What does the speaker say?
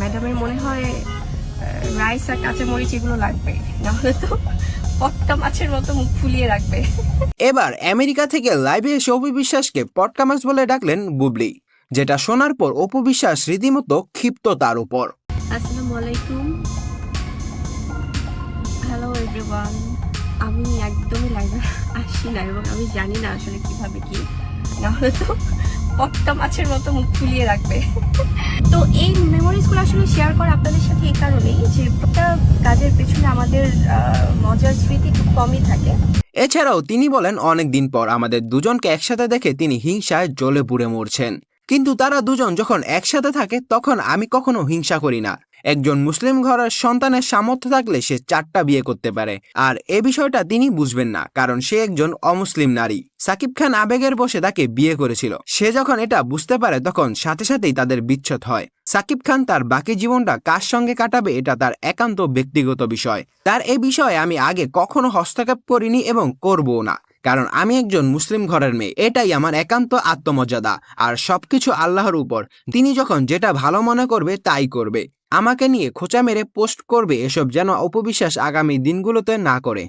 ম্যাডামের মনে হয় রাইস আর কাঁচামরিচ এগুলো লাগবে। নাহলে তো পটকা মাছের মতো মুখ ফুলিয়ে রাখবে। এবার আমেরিকা থেকে লাইভে এসে অপু বিশ্বাসকে পটকামাস বলে ডাকলেন বুবলি যেটা শোনার পর অপু বিশ্বাস রীতিমতো ক্ষিপ্ত তার উপর। আসসালামু আলাইকুম। হ্যালো এভরিওয়ান আমি একদমই লাইভে আসি না এবং আমি জানি না আসলে কীভাবে কি। নাহলে তো পটকা মাছের মতো মুখ ফুলিয়ে রাখবে। তো এই মেমোরিজগুলো আসলে শেয়ার করা আপনাদের সাথে এই কারণেই যে প্রত্যেকটা কাজের পেছনে আমাদের মজার স্মৃতি খুব কমই থাকে। এছাড়াও তিনি বলেন অনেক দিন পর আমাদের দুজনকে একসাথে দেখে তিনি হিংসায় জ্বলে পুড়ে মরছেন। কিন্তু তারা দুজন যখন একসাথে থাকে, তখন আমি কখনো হিংসা করি না। একজন মুসলিম ঘরের সন্তানের সামর্থ্য থাকলে সে চারটা বিয়ে করতে পারে। আর এ বিষয়টা তিনি বুঝবেন না, কারণ সে একজন অমুসলিম নারী। সাকিব খান আবেগের বসে তাকে বিয়ে করেছিল। সে যখন এটা বুঝতে পারে, তখন সাথে সাথেই তাদের বিচ্ছেদ হয়। সাকিব খান তার বাকি জীবনটা কার সঙ্গে কাটাবে, এটা তার একান্ত ব্যক্তিগত বিষয়। তার এ বিষয়ে আমি আগে কখনো হস্তক্ষেপ করিনি এবং করবও না, কারণ আমি একজন মুসলিম ঘরের মেয়ে। এটাই আমার একান্ত আত্মমর্যাদা। আর সবকিছু আল্লাহর উপর। তিনি যখন যেটা ভালো মনে করবে, তাই করবে। আমাকে নিয়ে খোঁচা মেরে পোস্ট করবে এসব যেন অপবিশ্বাস আগামী দিনগুলোতে না করে।